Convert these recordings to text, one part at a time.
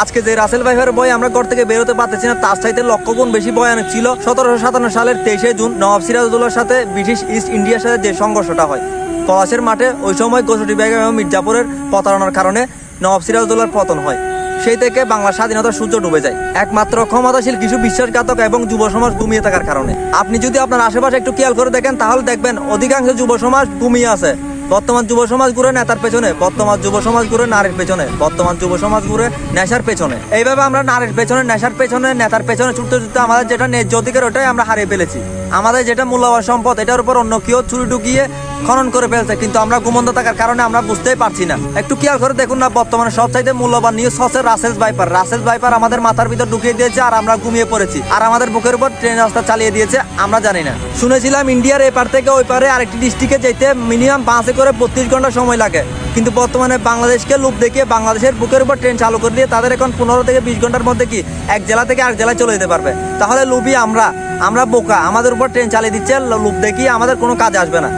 আজকে যে রাসেল ভাইফের বই আমরা ঘর থেকে বেরোতে পারতেছি না, তার চাইতে লক্ষ গুণ বেশি ভয়ানক ছিল সতেরোশো সাতান্ন সালের তেইশে জুন নবাব সিরাজউদ্দৌলার সাথে ব্রিটিশ ইস্ট ইন্ডিয়ার সাথে যে সংঘর্ষটা হয়। পলাশের মাঠে ওই সময় গোসটি বেগম এবং মির্জাপুরের প্রতারণার কারণে নবাব সিরাজউদ্দৌলার পতন হয়। সেই থেকে বাংলার স্বাধীনতার সূর্য ডুবে যায়। একমাত্র ক্ষমতাশীল কিছু বিশ্বাসঘাতক এবং যুব সমাজ ঘুমিয়ে থাকার কারণে। আপনি যদি আপনার আশেপাশে একটু খেয়াল করে দেখেন, তাহলে দেখবেন অধিকাংশ যুব সমাজ ঘুমিয়ে আছে। বর্তমান যুব সমাজ ঘুরে নেতার পেছনে, বর্তমান যুব সমাজ ঘুরে নারীর পেছনে, বর্তমান যুব সমাজ ঘুরে নেশার পেছনে। এইভাবে আমরা নারীর পেছনে, নেশার পেছনে, নেতার পেছনে, ছুটতে ছুটতে আমাদের যেটা ন্যায্য অধিকার, ওটাই আমরা হারিয়ে ফেলেছি। আমাদের যেটা মূল্যবান সম্পদ, এটার উপর অন্য কেউ চুরি ঢুকিয়ে খনন করে ফেলছে, কিন্তু আমরা ঘুমন্ত থাকার কারণে আমরা বুঝতেই পারছি না। একটু খেয়াল করে দেখুন না, বর্তমানে সবচাইতে মূল্যবান নিউজ হচ্ছে রাসেলস ভাইপার রাসেলস ভাইপার আমাদের মাথার ভিতর ঢুকিয়ে দিয়েছে আর আমরা ঘুমিয়ে পড়েছি। আর আমাদের বুকের উপর ট্রেন রাস্তা চালিয়ে দিয়েছে, আমরা জানি না। শুনেছিলাম ইন্ডিয়ার এপার থেকে ওই পারে আরেকটি ডিস্ট্রিক্টে যেতে মিনিমাম বাসে করে বত্রিশ ঘণ্টা সময় লাগে। কিন্তু বর্তমানে বাংলাদেশকে লুপ দেখিয়ে বাংলাদেশের বুকের উপর ট্রেন চালু করে দিয়ে তাদের এখন পনেরো থেকে বিশ ঘণ্টার মধ্যে কি এক জেলা থেকে আরেক জেলায় চলে যেতে পারবে? তাহলে লুবি আমরা আমরা বোকা। আমাদের উপর ট্রেন চালিয়ে দিচ্ছে লুপ দেখিয়ে আমাদের কোনো কাজে আসবে না।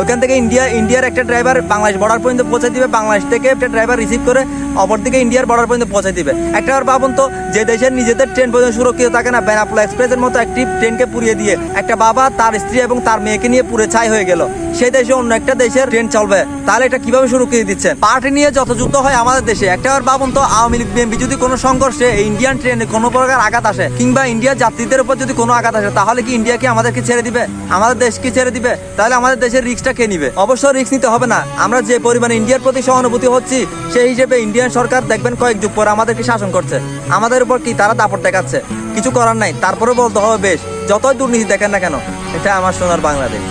ওইখান থেকে ইন্ডিয়া, ইন্ডিয়ার একটা ড্রাইভার বাংলাদেশ বর্ডার পর্যন্ত পৌঁছে দিবে। বাংলাদেশ থেকে একটা ড্রাইভার রিসিভ করে অপর অপরদিকে ইন্ডিয়ার বর্ডার পর্যন্ত পৌঁছে দিবে। একটা আর ভাবুন তো যে দেশের নিজেদের ট্রেন পর্যন্ত সুরক্ষিত থাকে না, বেনাপোলা এক্সপ্রেসের মতো একটি ট্রেনকে পুড়িয়ে দিয়ে, একটা বাবা তার স্ত্রী এবং তার মেয়েকে নিয়ে পুরে ছাই হয়ে গেল। সেই দেশে অন্য একটা দেশের ট্রেন চলবে। তাহলে এটা কীভাবে সুরক্ষিত দিচ্ছেন পার্টি নিয়ে যত যুদ্ধ হয় আমাদের দেশে, একটা ভাবুন তো, আওয়ামী লীগ, বিএনপি যদি কোনো সংঘর্ষে ইন্ডিয়ান ট্রেনে কোনো প্রকার আঘাত আসে, কিংবা ইন্ডিয়ার যাত্রীদের উপর যদি কোনো আঘাত আসে, তাহলে কি ইন্ডিয়া কি আমাদেরকে ছেড়ে দিবে? আমাদের দেশকে ছেড়ে দিবে? তাহলে আমাদের দেশের রিস্কটা কে নিবে? অবশ্য রিস্ক নিতে হবে না। আমরা যে পরিমাণে ইন্ডিয়ার প্রতি সহানুভূতি হচ্ছি, সেই হিসেবে ইন্ডিয়ান সরকার দেখবেন কয়েক যুগ পর আমাদেরকে শাসন করছে। আমাদের উপর কি তারা দাপট দেখাচ্ছে? কিছু করার নাই তারপরে বলতে হবে বেশ। যতই দুর্নীতি দেখেন না কেন এটা আমার সোনার বাংলাদেশ।